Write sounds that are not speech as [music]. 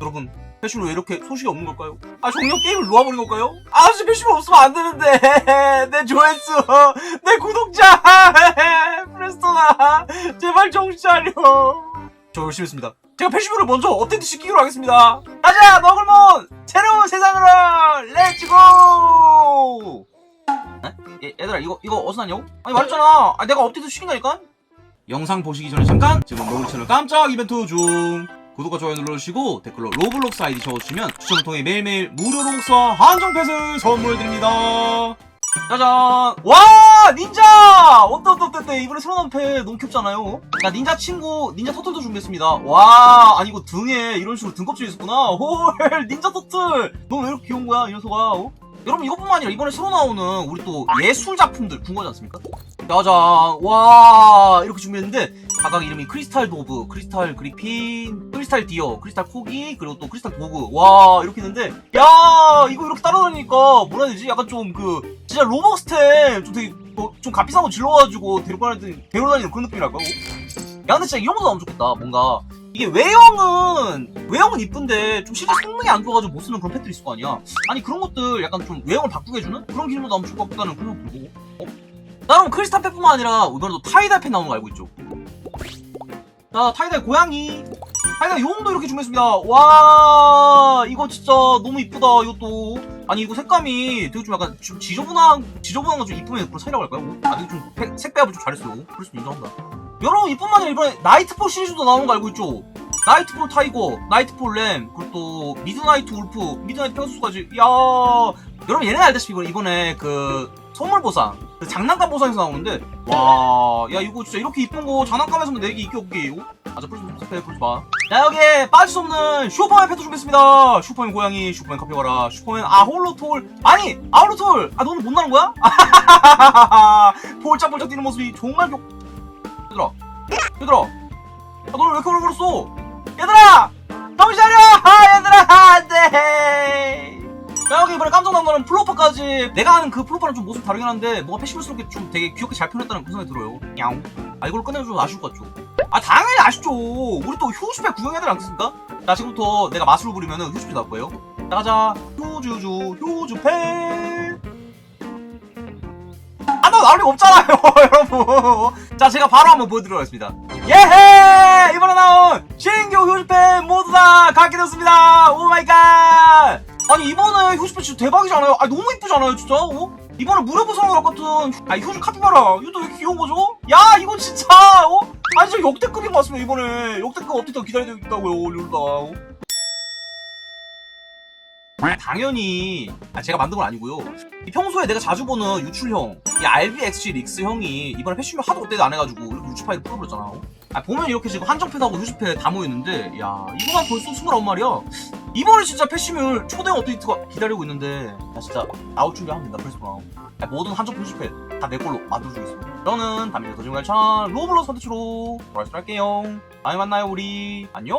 여러분 패시브 왜 이렇게 소식이 없는 걸까요? 아 정령 게임을 놓아버린 걸까요? 아 진짜 패시브 없으면 안 되는데 [laughs] 내 조회수 [laughs] 내 구독자 [laughs] 프레스토나 제발 정신 차려 저 열심히 했습니다 제가 패시브를 먼저 업데이트 시키기로 하겠습니다 가자 너굴몬 새로운 세상으로 렛츠고 에? 얘들아 이거 이거 어디서 났냐고? 아니 말했잖아 아, 내가 업데이트 시킨다니까? 영상 보시기 전에 잠깐 지금 노블 채널 깜짝 이벤트 중 구독과 좋아요 눌러주시고 댓글로 로블록스 아이디 적어주시면 추첨을 통해 매일매일 무료 로블록스와 한정 패스 선물해드립니다. 짜잔! 와! 닌자! 어때 어때 어때 이번에 새로 나온 패 너무 귀엽잖아요. 자 닌자 친구 닌자 터틀도 준비했습니다. 와! 아니 이거 등에 이런 식으로 등껍질이 있었구나. [laughs] 홀! 닌자 터틀! 너왜 이렇게 귀여운 거야? 이 녀석아. 어? 여러분 이것뿐만 아니라 이번에 새로 나오는 우리 또 예술 작품들 궁금하지 않습니까? 짜잔 와 이렇게 준비했는데 각각 이름이 크리스탈 도브, 크리스탈 그리핀, 크리스탈 디어, 크리스탈 코기 그리고 또 크리스탈 도그 와 이렇게 있는데 야 이거 이렇게 따라다니니까 뭐라 해야 되지? 약간 좀 그 진짜 로벅스템 좀 되게 뭐, 좀 값비싼 거 질러가지고 데리고 다니는 데리고 다니는 그런 느낌이랄까? 야 근데 진짜 이런 것도 너무 좋겠다 뭔가 이게 외형은 외형은 이쁜데 좀 실제 성능이 안 좋아가지고 못 쓰는 그런 팩들이 있을 거 아니야. 아니 그런 것들 약간 좀 외형을 바꾸게 해주는? 그런 기능도 너무 좋을 것 같다는 그런 생각 들고. 어? 나름 크리스탈 팩뿐만 아니라 이번에도 타이달 팩 나오는 거 알고 있죠? 자 타이달 고양이. 타이달 용도 이렇게 준비했습니다. 와 이거 진짜 너무 이쁘다 이것도. 아니 이거 색감이 되게 좀 약간 좀 지저분한 지저분한 거 좀 이쁘면 그런 사이라고 할까요? 아 되게 좀 팩- 색배합을 좀 잘했어요. 그래서 인정한다 여러분 이뿐만 아니라 이번에 나이트폴 시리즈도 나오는 거 알고 있죠? 나이트폴 타이거, 나이트폴 램, 그리고 또 미드나이트 울프, 미드나이트 페가수스까지. 야, 여러분 얘네 알다시피 이번에, 그 선물 보상, 그 장난감 보상에서 나오는데, 와, 야 이거 진짜 이렇게 이쁜 거 장난감에서만 내기 있기 없기. 이거? 맞아, 플스 플스 플스 봐. 자 여기 빠질 수 없는 슈퍼맨 패도 준비했습니다. 슈퍼맨 고양이, 슈퍼맨 카피바라, 슈퍼맨 아홀로톨. 아니 아홀로톨, 아 너는 못 나는 거야? [laughs] 볼짝볼짝 뛰는 모습이 정말 교... 얘들아, 얘들아, 아 너는 왜 이렇게 얼굴었어? 얘들아! 정신 차려! 아, 얘들아! 안 돼! 야, 여기 이번에 깜짝 놀라는 플로퍼까지. 내가 아는 그 플로퍼랑 좀 모습 다르긴 한데, 뭔가 패시브스럽게 좀 되게 귀엽게 잘 표현했다는 그런 생각이 들어요. 야옹. 아, 이걸로 끝내면 좀 아쉬울 것 같죠? 아, 당연히 아쉽죠. 우리 또 휴즈패 구경해야 되지 않겠습니까? 자, 지금부터 내가 마술을 부리면은 휴즈패 나올 거예요. 자, 가자. 휴즈주, 휴즈패. 아, 나 나올 리가 없잖아요, [laughs] 여러분. 자, 제가 바로 한번 보여드리도록 하겠습니다. 예헤! 이번에 나온 신규 휴즈팬 모두 다 갖게 됐습니다! 오마이갓! 아니, 이번에 휴즈팬 진짜 대박이잖아요? 아, 너무 이쁘잖아요, 진짜? 어? 이번에 무료 보상으로 같은, 휴- 아, 휴즈 카피바라. 이것도 왜 귀여운 거죠? 야, 이거 진짜, 어? 아니, 진짜 역대급인 것 같습니다, 이번에. 역대급 업데이트가 기다리고 있다고요, 이러다. 어? 당연히 아, 제가 만든 건 아니고요. 이 평소에 내가 자주 보는 유출형, 이 RBXG 릭스 형이 이번에 패시브 하도 업데이트 안 해가지고 유출 파일 풀어버렸잖아. 아, 보면 이렇게 지금 한정패하고 휴즈패 다 모여있는데, 야, 이거만 벌써 29마리야. 이번에 진짜 패시뮬 초대형 업데이트가 기다리고 있는데, 야, 진짜 나올 준비하면 된다, 플스프랑. 야, 모든 한정패 휴즈패 다 내 걸로 만들어주겠습니다. 저는 다음에 더 지금까지 참 로블록스 컨텐츠로 돌아오도록 할게요. 다음에 만나요, 우리. 안녕!